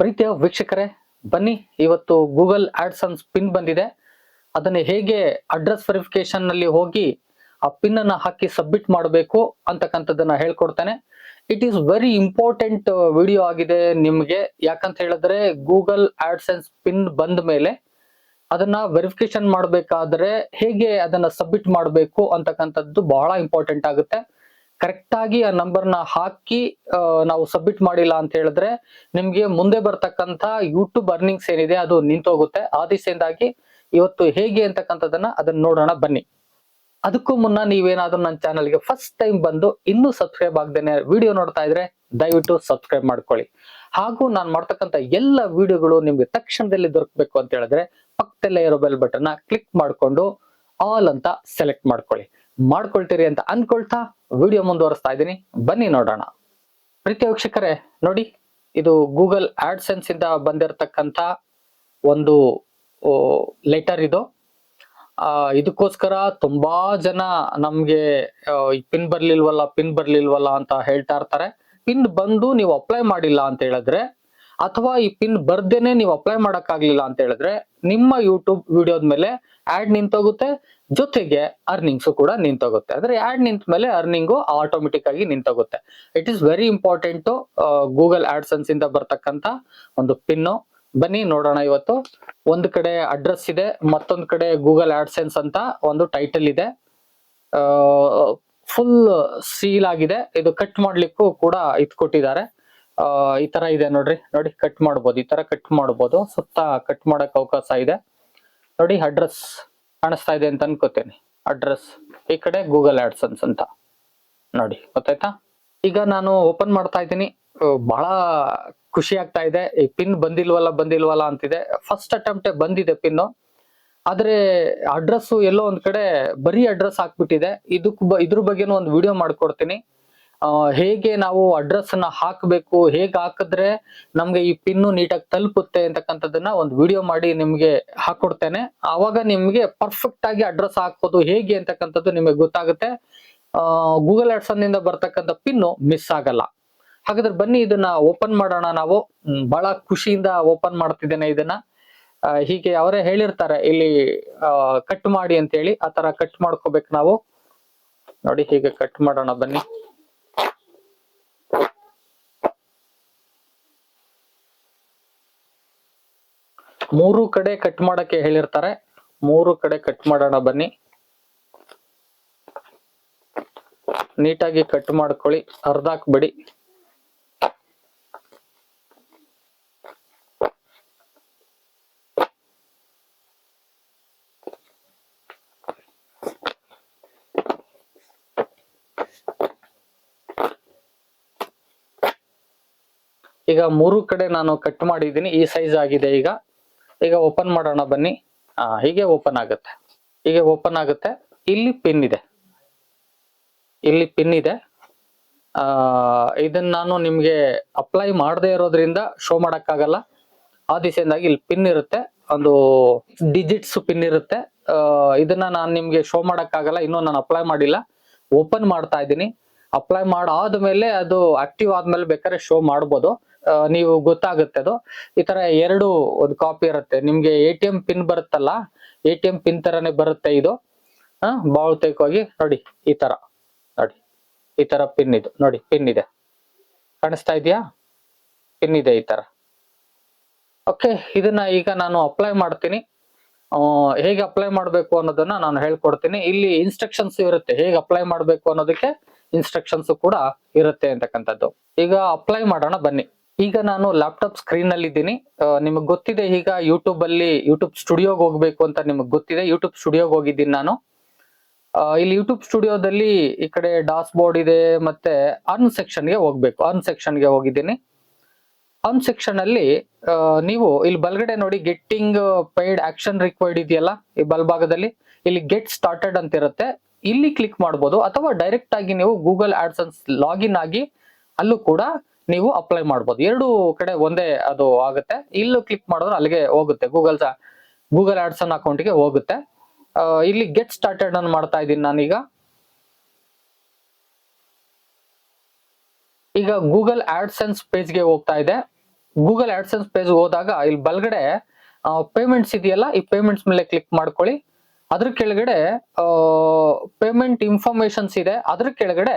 ಪ್ರೀತಿಯ ವೀಕ್ಷಕರೇ, ಬನ್ನಿ ಇವತ್ತು ಗೂಗಲ್ ಆಡ್ಸನ್ಸ್ ಪಿನ್ ಬಂದಿದೆ. ಅದನ್ನ ಹೇಗೆ ಅಡ್ರೆಸ್ ವೆರಿಫಿಕೇಶನ್ನಲ್ಲಿ ಹೋಗಿ ಆ ಪಿನ್ ಅನ್ನ ಹಾಕಿ ಸಬ್ಮಿಟ್ ಮಾಡಬೇಕು ಅಂತಕ್ಕಂಥದ್ದನ್ನ ಹೇಳ್ಕೊಡ್ತೇನೆ. It is very important video ಆಗಿದೆ ನಿಮ್ಗೆ. ಯಾಕಂತ ಹೇಳಿದ್ರೆ, ಗೂಗಲ್ ಆಡ್ಸೆನ್ಸ್ ಪಿನ್ ಬಂದ ಮೇಲೆ ಅದನ್ನ ವೆರಿಫಿಕೇಶನ್ ಮಾಡಬೇಕಾದ್ರೆ ಹೇಗೆ ಅದನ್ನ ಸಬ್ಮಿಟ್ ಮಾಡಬೇಕು ಅಂತಕ್ಕಂಥದ್ದು ಬಹಳ ಇಂಪಾರ್ಟೆಂಟ್ ಆಗುತ್ತೆ. ಕರೆಕ್ಟ್ ಆಗಿ ಆ ನಂಬರ್ನ ಹಾಕಿ ನಾವು ಸಬ್ಮಿಟ್ ಮಾಡಿಲ್ಲ ಅಂತ ಹೇಳಿದ್ರೆ ನಿಮ್ಗೆ ಮುಂದೆ ಬರ್ತಕ್ಕಂಥ ಯೂಟ್ಯೂಬ್ ಅರ್ನಿಂಗ್ಸ್ ಏನಿದೆ ಅದು ನಿಂತೋಗುತ್ತೆ. ಆ ದಿಸೆಯಿಂದಾಗಿ ಇವತ್ತು ಹೇಗೆ ಅಂತಕ್ಕಂಥದ್ದನ್ನ ಅದನ್ನ ನೋಡೋಣ, ಬನ್ನಿ. ಅದಕ್ಕೂ ಮುನ್ನ ನೀವೇನಾದ್ರೂ ನನ್ನ ಚಾನಲ್ಗೆ ಫಸ್ಟ್ ಟೈಮ್ ಬಂದು ಇನ್ನೂ ಸಬ್ಸ್ಕ್ರೈಬ್ ಆಗದೇನೆ ವಿಡಿಯೋ ನೋಡ್ತಾ ಇದ್ರೆ ದಯವಿಟ್ಟು ಸಬ್ಸ್ಕ್ರೈಬ್ ಮಾಡ್ಕೊಳ್ಳಿ. ಹಾಗೂ ನಾನು ಮಾಡ್ತಕ್ಕಂಥ ಎಲ್ಲ ವಿಡಿಯೋಗಳು ನಿಮ್ಗೆ ತಕ್ಷಣದಲ್ಲಿ ದೊರಕಬೇಕು ಅಂತ ಹೇಳಿದ್ರೆ ಪಕ್ಕದಲ್ಲೇ ಇರೋ ಬೆಲ್ ಬಟನ್ ಕ್ಲಿಕ್ ಮಾಡಿಕೊಂಡು ಆಲ್ ಅಂತ ಸೆಲೆಕ್ಟ್ ಮಾಡ್ಕೊಳ್ಳಿ. ಮಾಡ್ಕೊಳ್ತೀರಿ ಅಂತ ಅನ್ಕೊಳ್ತಾ ವಿಡಿಯೋ ಮುಂದುವರಿಸ್ತಾ ಇದ್ದೀನಿ. ಬನ್ನಿ ನೋಡೋಣ. ಪ್ರೀತಿಯ ವೀಕ್ಷಕರೇ, ನೋಡಿ, ಇದು ಗೂಗಲ್ ಆಡ್ಸೆನ್ಸ್ ಇಂದ ಬಂದಿರತಕ್ಕಂತ ಒಂದು ಲೆಟರ್ ಇದು. ಇದಕ್ಕೋಸ್ಕರ ತುಂಬಾ ಜನ ನಮ್ಗೆ ಪಿನ್ ಬರ್ಲಿಲ್ವಲ್ಲ ಪಿನ್ ಬರ್ಲಿಲ್ವಲ್ಲ ಅಂತ ಹೇಳ್ತಾ ಇರ್ತಾರೆ. ಪಿನ್ ಬಂದು ನೀವು ಅಪ್ಲೈ ಮಾಡಿಲ್ಲ ಅಂತ ಹೇಳಿದ್ರೆ, ಅಥವಾ ಈ ಪಿನ್ ಬರ್ದೇನೆ ನೀವು ಅಪ್ಲೈ ಮಾಡಕ್ ಆಗ್ಲಿಲ್ಲ ಅಂತ ಹೇಳಿದ್ರೆ, ನಿಮ್ಮ ಯೂಟ್ಯೂಬ್ ವಿಡಿಯೋದ ಮೇಲೆ ಆಡ್ ನಿಂತೋಗುತ್ತೆ. ಜೊತೆಗೆ ಅರ್ನಿಂಗ್ಸ್ ಕೂಡ ನಿಂತೋಗುತ್ತೆ. ಅಂದ್ರೆ ಆಡ್ ನಿಂತ ಮೇಲೆ ಅರ್ನಿಂಗು ಆಟೋಮೆಟಿಕ್ ಆಗಿ ನಿಂತೋಗುತ್ತೆ. It is very important Google AdSense ಇಂದ ಬರ್ತಕ್ಕಂತ ಒಂದು ಪಿನ್ನು. ಬನ್ನಿ, ನೋಡೋಣ ಇವತ್ತು. ಒಂದು ಕಡೆ ಅಡ್ರೆಸ್ ಇದೆ, ಮತ್ತೊಂದು ಕಡೆ ಗೂಗಲ್ ಆಡ್ಸೆನ್ಸ್ ಅಂತ ಒಂದು ಟೈಟಲ್ ಇದೆ. ಫುಲ್ ಸೀಲ್ ಆಗಿದೆ. ಇದು ಕಟ್ ಮಾಡ್ಲಿಕ್ಕೂ ಕೂಡ ಇದ್ ಕೊಟ್ಟಿದ್ದಾರೆ ಈ ತರ ಇದೆ ನೋಡ್ರಿ. ನೋಡಿ ಕಟ್ ಮಾಡ್ಬೋದು. ಈ ತರ ಕಟ್ ಮಾಡ್ಬೋದು. ಸುತ್ತ ಕಟ್ ಮಾಡಕ್ ಅವಕಾಶ ಇದೆ. ನೋಡಿ ಅಡ್ರೆಸ್ ಕಾಣಿಸ್ತಾ ಇದೆ ಅಂತ ಅನ್ಕೋತೇನೆ. ಅಡ್ರೆಸ್ ಈ ಕಡೆ ಗೂಗಲ್ ಆಡ್ಸನ್ಸ್ ಅಂತ ನೋಡಿ, ಗೊತ್ತಾಯ್ತಾ? ಈಗ ನಾನು ಓಪನ್ ಮಾಡ್ತಾ ಇದ್ದೀನಿ. ಬಹಳ ಖುಷಿ ಆಗ್ತಾ ಇದೆ. ಈ ಪಿನ್ ಬಂದಿಲ್ವಲ್ಲ ಬಂದಿಲ್ವಲ್ಲ ಅಂತಿದೆ. ಫಸ್ಟ್ ಅಟೆಂಪ್ಟ್ ಬಂದಿದೆ ಪಿನ್ ಆದ್ರೆ ಅಡ್ರೆಸ್ ಎಲ್ಲೋ ಒಂದ್ ಕಡೆ ಬರೀ ಅಡ್ರೆಸ್ ಹಾಕ್ಬಿಟ್ಟಿದೆ. ಇದಕ್ ಇದ್ರ ಬಗ್ಗೆನೂ ಒಂದು ವಿಡಿಯೋ ಮಾಡ್ಕೊಡ್ತೀನಿ. ಹೇಗೆ ನಾವು ಅಡ್ರೆಸ್ ಅನ್ನ ಹಾಕಬೇಕು, ಹೇಗೆ ಹಾಕಿದ್ರೆ ನಮ್ಗೆ ಈ ಪಿನ್ನು ನೀಟಾಗಿ ತಲುಪುತ್ತೆ ಅಂತಕ್ಕಂಥದ್ದನ್ನ ಒಂದು ವಿಡಿಯೋ ಮಾಡಿ ನಿಮ್ಗೆ ಹಾಕೊಡ್ತೇನೆ. ಆವಾಗ ನಿಮ್ಗೆ ಪರ್ಫೆಕ್ಟ್ ಆಗಿ ಅಡ್ರೆಸ್ ಹಾಕೋದು ಹೇಗೆ ಅಂತಕ್ಕಂಥದ್ದು ನಿಮಗೆ ಗೊತ್ತಾಗುತ್ತೆ. ಗೂಗಲ್ನಿಂದ ಬರ್ತಕ್ಕಂಥ ಪಿನ್ನು ಮಿಸ್ ಆಗಲ್ಲ. ಹಾಗಾದ್ರೆ ಬನ್ನಿ ಇದನ್ನ ಓಪನ್ ಮಾಡೋಣ ನಾವು. ಬಹಳ ಖುಷಿಯಿಂದ ಓಪನ್ ಮಾಡ್ತಿದ್ದೇನೆ ಇದನ್ನ. ಹೀಗೆ ಅವರೇ ಹೇಳಿರ್ತಾರೆ, ಇಲ್ಲಿ ಕಟ್ ಮಾಡಿ ಅಂತ ಹೇಳಿ ಆ ತರ ಕಟ್ ಮಾಡ್ಕೋಬೇಕು ನಾವು. ನೋಡಿ, ಹೀಗೆ ಕಟ್ ಮಾಡೋಣ ಬನ್ನಿ. ಮೂರು ಕಡೆ ಕಟ್ ಮಾಡಕ್ಕೆ ಹೇಳಿರ್ತಾರೆ. ಮೂರು ಕಡೆ ಕಟ್ ಮಾಡೋಣ ಬನ್ನಿ. ನೀಟಾಗಿ ಕಟ್ ಮಾಡ್ಕೊಳ್ಳಿ. ಅರ್ಧ ಹಾಕ್ಬಿಡಿ ಈಗ ಮೂರು ಕಡೆ ನಾನು ಕಟ್ ಮಾಡಿದ್ದೀನಿ. ಈ ಸೈಜ್ ಆಗಿದೆ ಈಗ. ಈಗ ಓಪನ್ ಮಾಡೋಣ ಬನ್ನಿ. ಹಾ ಹೀಗೆ ಓಪನ್ ಆಗುತ್ತೆ. ಹೀಗೆ ಓಪನ್ ಆಗುತ್ತೆ. ಇಲ್ಲಿ ಪಿನ್ ಇದೆ. ಇಲ್ಲಿ ಪಿನ್ ಇದೆ. ಇದನ್ನ ನಾನು ನಿಮಗೆ ಅಪ್ಲೈ ಮಾಡದೇ ಇರೋದ್ರಿಂದ ಶೋ ಮಾಡೋಕ್ಕಾಗಲ್ಲ. ಆ ದಿಸೆಯಿಂದಾಗಿ ಇಲ್ಲಿ ಪಿನ್ ಇರುತ್ತೆ. ಒಂದು ಡಿಜಿಟ್ಸ್ ಪಿನ್ ಇರುತ್ತೆ. ಇದನ್ನ ನಾನು ನಿಮಗೆ ಶೋ ಮಾಡೋಕ್ಕಾಗಲ್ಲ. ಇನ್ನೂ ನಾನು ಅಪ್ಲೈ ಮಾಡಿಲ್ಲ. ಓಪನ್ ಮಾಡ್ತಾ ಇದ್ದೀನಿ. ಅಪ್ಲೈ ಮಾಡಾದ್ಮೇಲೆ ಅದು ಆಕ್ಟಿವ್ ಆದ್ಮೇಲೆ ಬೇಕಾದ್ರೆ ಶೋ ಮಾಡ್ಬೋದು. ನೀವು ಗೊತ್ತಾಗುತ್ತೆ ಅದು. ಈ ತರ ಎರಡು ಒಂದು ಕಾಪಿ ಇರುತ್ತೆ. ನಿಮ್ಗೆ ಎ ಟಿ ಎಂ ಪಿನ್ ಬರುತ್ತಲ್ಲ ಎ ಟಿ ಎಂ ಪಿನ್ ತರನೇ ಬರುತ್ತೆ ಇದು. ಬಹುತೇಕವಾಗಿ ನೋಡಿ, ಈ ತರ, ನೋಡಿ, ಈ ತರ ಪಿನ್ ಇದು, ನೋಡಿ ಪಿನ್ ಇದೆ. ಕಾಣಿಸ್ತಾ ಇದೆಯಾ? ಪಿನ್ ಇದೆ ಈ ತರ. ಓಕೆ ಇದನ್ನ ಈಗ ನಾನು ಅಪ್ಲೈ ಮಾಡ್ತೀನಿ. ಹೇಗೆ ಅಪ್ಲೈ ಮಾಡಬೇಕು ಅನ್ನೋದನ್ನ ನಾನು ಹೇಳ್ಕೊಡ್ತೀನಿ. ಇಲ್ಲಿ ಇನ್ಸ್ಟ್ರಕ್ಷನ್ಸ್ ಇರುತ್ತೆ, ಹೇಗೆ ಅಪ್ಲೈ ಮಾಡಬೇಕು ಅನ್ನೋದಕ್ಕೆ ಇನ್ಸ್ಟ್ರಕ್ಷನ್ಸ್ ಕೂಡ ಇರುತ್ತೆ ಅಂತಕ್ಕಂಥದ್ದು. ಈಗ ಅಪ್ಲೈ ಮಾಡೋಣ, ಬನ್ನಿ. ಈಗ ನಾನು ಲ್ಯಾಪ್ಟಾಪ್ ಸ್ಕ್ರೀನ್ ಅಲ್ಲಿ ಇದ್ದೀನಿ ನಿಮಗೆ ಗೊತ್ತಿದೆ ಈಗ ಯೂಟ್ಯೂಬ್ ಅಲ್ಲಿ ಯೂಟ್ಯೂಬ್ ಸ್ಟುಡಿಯೋಗೆ ಹೋಗ್ಬೇಕು ಅಂತ ನಿಮಗೆ ಗೊತ್ತಿದೆ. ಯೂಟ್ಯೂಬ್ ಸ್ಟುಡಿಯೋಗೆ ಹೋಗಿದ್ದೀನಿ ನಾನು. ಇಲ್ಲಿ ಯೂಟ್ಯೂಬ್ ಸ್ಟುಡಿಯೋದಲ್ಲಿ ಈ ಕಡೆ ಡಾಸ್ ಬೋರ್ಡ್ ಇದೆ, ಮತ್ತೆ ಅರ್ನ್ ಸೆಕ್ಷನ್ಗೆ ಹೋಗ್ಬೇಕು. ಅರ್ನ್ ಸೆಕ್ಷನ್ಗೆ ಹೋಗಿದ್ದೀನಿ. ಅರ್ನ್ ಸೆಕ್ಷನ್ ಅಲ್ಲಿ ನೀವು ಇಲ್ಲಿ ಬಲ್ಗಡೆ ನೋಡಿ ಗೆಟ್ಟಿಂಗ್ ಪೇಯ್ಡ್ ಆಕ್ಷನ್ ರಿಕ್ವೈರ್ಡ್ ಇದೆಯಲ್ಲ, ಈ ಬಲ್ಭಾಗದಲ್ಲಿ. ಇಲ್ಲಿ ಗೆಟ್ ಸ್ಟಾರ್ಟೆಡ್ ಅಂತ ಇರುತ್ತೆ. ಇಲ್ಲಿ ಕ್ಲಿಕ್ ಮಾಡ್ಬೋದು. ಅಥವಾ ಡೈರೆಕ್ಟ್ ಆಗಿ ನೀವು ಗೂಗಲ್ ಆಡ್ಸನ್ಸ್ ಲಾಗಿನ್ ಆಗಿ ಅಲ್ಲೂ ಕೂಡ ನೀವು ಅಪ್ಲೈ ಮಾಡ್ಬೋದು. ಎರಡು ಕಡೆ ಒಂದೇ ಅದು ಆಗುತ್ತೆ. ಇಲ್ಲೂ ಕ್ಲಿಕ್ ಮಾಡಿದ್ರೆ ಅಲ್ಲಿಗೆ ಹೋಗುತ್ತೆ. ಗೂಗಲ್ ಗೂಗಲ್ ಆಡ್ಸನ್ ಅಕೌಂಟ್ಗೆ ಹೋಗುತ್ತೆ. ಇಲ್ಲಿ ಗೆಟ್ ಸ್ಟಾರ್ಟೆಡ್ ಅನ್ನು ಮಾಡ್ತಾ ಇದ್ದೀನಿ ನಾನೀಗ. ಈಗ ಗೂಗಲ್ ಆಡ್ಸೆನ್ಸ್ ಪೇಜ್ಗೆ ಹೋಗ್ತಾ ಇದೆ. ಗೂಗಲ್ ಆಡ್ಸೆನ್ಸ್ ಪೇಜ್ ಹೋದಾಗ ಇಲ್ಲಿ ಬಲ್ಗಡೆ ಪೇಮೆಂಟ್ಸ್ ಇದೆಯಲ್ಲ, ಈ ಪೇಮೆಂಟ್ಸ್ ಮೇಲೆ ಕ್ಲಿಕ್ ಮಾಡ್ಕೊಳ್ಳಿ. ಅದ್ರ ಕೆಳಗಡೆ ಪೇಮೆಂಟ್ ಇನ್ಫಾರ್ಮೇಶನ್ಸ್ ಇದೆ. ಅದ್ರ ಕೆಳಗಡೆ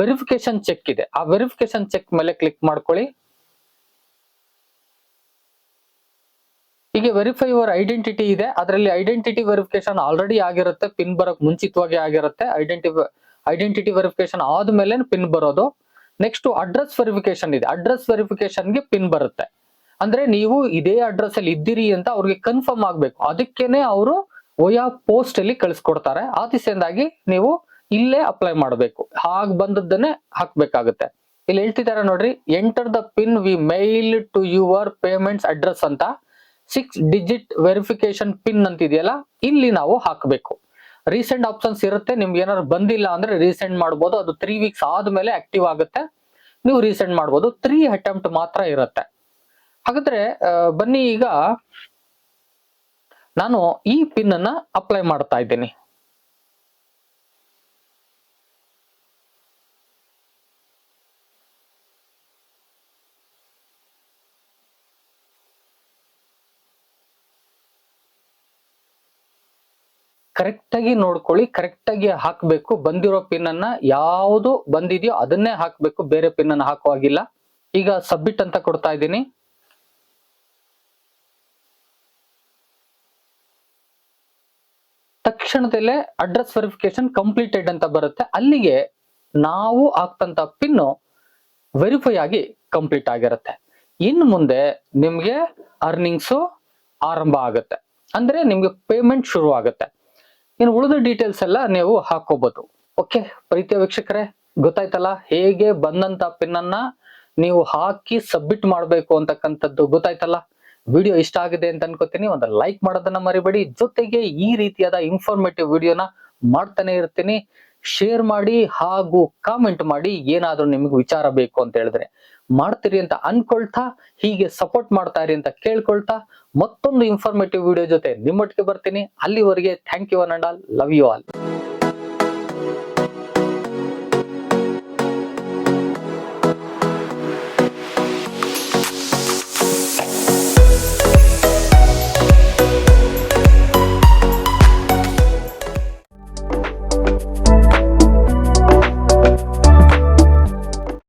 ವೆರಿಫಿಕೇಶನ್ ಚೆಕ್ ಇದೆ. ಆ ವೆರಿಫಿಕೇಶನ್ ಚೆಕ್ ಮೇಲೆ ಕ್ಲಿಕ್ ಮಾಡ್ಕೊಳ್ಳಿ. ಹೀಗೆ ವೆರಿಫೈ ಯುವರ್ ಐಡೆಂಟಿಟಿ ಇದೆ. ಅದರಲ್ಲಿ ಐಡೆಂಟಿಟಿ ವೆರಿಫಿಕೇಶನ್ ಆಲ್ರೆಡಿ ಆಗಿರುತ್ತೆ. ಪಿನ್ ಬರೋಕ್ ಮುಂಚಿತವಾಗಿ ಆಗಿರುತ್ತೆ. ಐಡೆಂಟಿ ಐಡೆಂಟಿಟಿ ವೆರಿಫಿಕೇಶನ್ ಆದ್ಮೇಲೆ ಪಿನ್ ಬರೋದು. ನೆಕ್ಸ್ಟ್ ಅಡ್ರೆಸ್ ವೆರಿಫಿಕೇಶನ್ ಇದೆ. ಅಡ್ರೆಸ್ ವೆರಿಫಿಕೇಶನ್ಗೆ ಪಿನ್ ಬರುತ್ತೆ. ಅಂದ್ರೆ ನೀವು ಇದೇ ಅಡ್ರೆಸ್ ಅಲ್ಲಿ ಇದ್ದೀರಿ ಅಂತ ಅವ್ರಿಗೆ ಕನ್ಫರ್ಮ್ ಆಗ್ಬೇಕು. ಅದಕ್ಕೇನೆ ಅವರು ಒಯಾ ಪೋಸ್ಟ್ ಅಲ್ಲಿ ಕಳಿಸ್ಕೊಡ್ತಾರೆ. ಆ ದಿಸೆಯಿಂದಾಗಿ ನೀವು ಇಲ್ಲೇ ಅಪ್ಲೈ ಮಾಡಬೇಕು. ಹಾಗ್ ಬಂದದ್ದನ್ನೇ ಹಾಕ್ಬೇಕಾಗುತ್ತೆ. ಇಲ್ಲಿ ಹೇಳ್ತಿದ್ದಾರೆ ನೋಡ್ರಿ enter the pin we mail to your payments address ಅಂತ. ಸಿಕ್ಸ್ ಡಿಜಿಟ್ ವೆರಿಫಿಕೇಶನ್ ಪಿನ್ ಅಂತ ಇದೆಯಲ್ಲ ಇಲ್ಲಿ ನಾವು ಹಾಕಬೇಕು. ರೀಸೆಂಟ್ ಆಪ್ಷನ್ಸ್ ಇರುತ್ತೆ, ನಿಮ್ಗೆ ಏನಾದ್ರು ಬಂದಿಲ್ಲ ಅಂದ್ರೆ ರೀಸೆಂಟ್ ಮಾಡ್ಬೋದು. ಅದು ತ್ರೀ ವೀಕ್ಸ್ ಆದ್ಮೇಲೆ ಆಕ್ಟಿವ್ ಆಗುತ್ತೆ. ನೀವು ರೀಸೆಂಟ್ ಮಾಡ್ಬೋದು. ತ್ರೀ ಅಟೆಂಪ್ಟ್ ಮಾತ್ರ ಇರುತ್ತೆ. ಹಾಗಾದ್ರೆ ಬನ್ನಿ ಈಗ ನಾನು ಈ ಪಿನ್ ಅನ್ನ ಅಪ್ಲೈ ಮಾಡ್ತಾ ಇದ್ದೀನಿ. ಕರೆಕ್ಟ್ ಆಗಿ ನೋಡ್ಕೊಳ್ಳಿ, ಕರೆಕ್ಟಾಗಿ ಹಾಕ್ಬೇಕು. ಬಂದಿರೋ ಪಿನ್ ಅನ್ನ ಯಾವುದು ಬಂದಿದೆಯೋ ಅದನ್ನೇ ಹಾಕಬೇಕು. ಬೇರೆ ಪಿನ್ ಅನ್ನ ಹಾಕುವಾಗಿಲ್ಲ ಈಗ ಸಬ್ಮಿಟ್ ಅಂತ ಕೊಡ್ತಾ ಇದ್ದೀನಿ. ತಕ್ಷಣದಲ್ಲೇ ಅಡ್ರೆಸ್ ವೆರಿಫಿಕೇಶನ್ ಕಂಪ್ಲೀಟೆಡ್ ಅಂತ ಬರುತ್ತೆ. ಅಲ್ಲಿಗೆ ನಾವು ಹಾಕ್ತಂತ ಪಿನ್ನು ವೆರಿಫೈ ಆಗಿ ಕಂಪ್ಲೀಟ್ ಆಗಿರುತ್ತೆ. ಇನ್ನು ಮುಂದೆ ನಿಮಗೆ ಅರ್ನಿಂಗ್ಸು ಆರಂಭ ಆಗುತ್ತೆ. ಅಂದ್ರೆ ನಿಮ್ಗೆ ಪೇಮೆಂಟ್ ಶುರು ಆಗುತ್ತೆ ಇನ್ನು ಉಳಿದ ಡೀಟೇಲ್ಸ್ ಎಲ್ಲ ನೀವು ಹಾಕೋಬಹುದು ಓಕೆ ಪ್ರೀತಿಯ ವೀಕ್ಷಕರೇ, ಗೊತ್ತಾಯ್ತಲ್ಲ? ಹೇಗೆ ಬಂದಂತ ಪಿನ್ ಅನ್ನ ನೀವು ಹಾಕಿ ಸಬ್ಮಿಟ್ ಮಾಡಬೇಕು ಅಂತಕ್ಕಂಥದ್ದು ಗೊತ್ತಾಯ್ತಲ್ಲ? ವಿಡಿಯೋ ಇಷ್ಟ ಆಗಿದೆ ಅಂತ ಅನ್ಕೋತೀನಿ. ಒಂದು ಲೈಕ್ ಮಾಡೋದನ್ನ ಮರಿಬೇಡಿ. ಜೊತೆಗೆ ಈ ರೀತಿಯಾದ ಇನ್ಫಾರ್ಮೇಟಿವ್ ವಿಡಿಯೋನ ಮಾಡ್ತಾನೆ ಇರ್ತೀನಿ. ಶೇರ್ ಮಾಡಿ ಹಾಗೂ ಕಾಮೆಂಟ್ ಮಾಡಿ ಏನಾದ್ರೂ ನಿಮಗೆ ವಿಚಾರ ಬೇಕು ಅಂತ ಹೇಳಿದ್ರೆ ಮಾಡ್ತೀರಿ ಅಂತ ಅನ್ಕೊಳ್ತಾ, ಹೀಗೆ ಸಪೋರ್ಟ್ ಮಾಡ್ತಾ ಇರಿ ಅಂತ ಕೇಳ್ಕೊಳ್ತಾ, ಮತ್ತೊಂದು ಇನ್ಫಾರ್ಮೇಟಿವ್ ವಿಡಿಯೋ ಜೊತೆ ನಿಮ್ಮೊಟ್ಟಿಗೆ ಬರ್ತೀನಿ. ಅಲ್ಲಿವರೆಗೆ thank you an and all love you all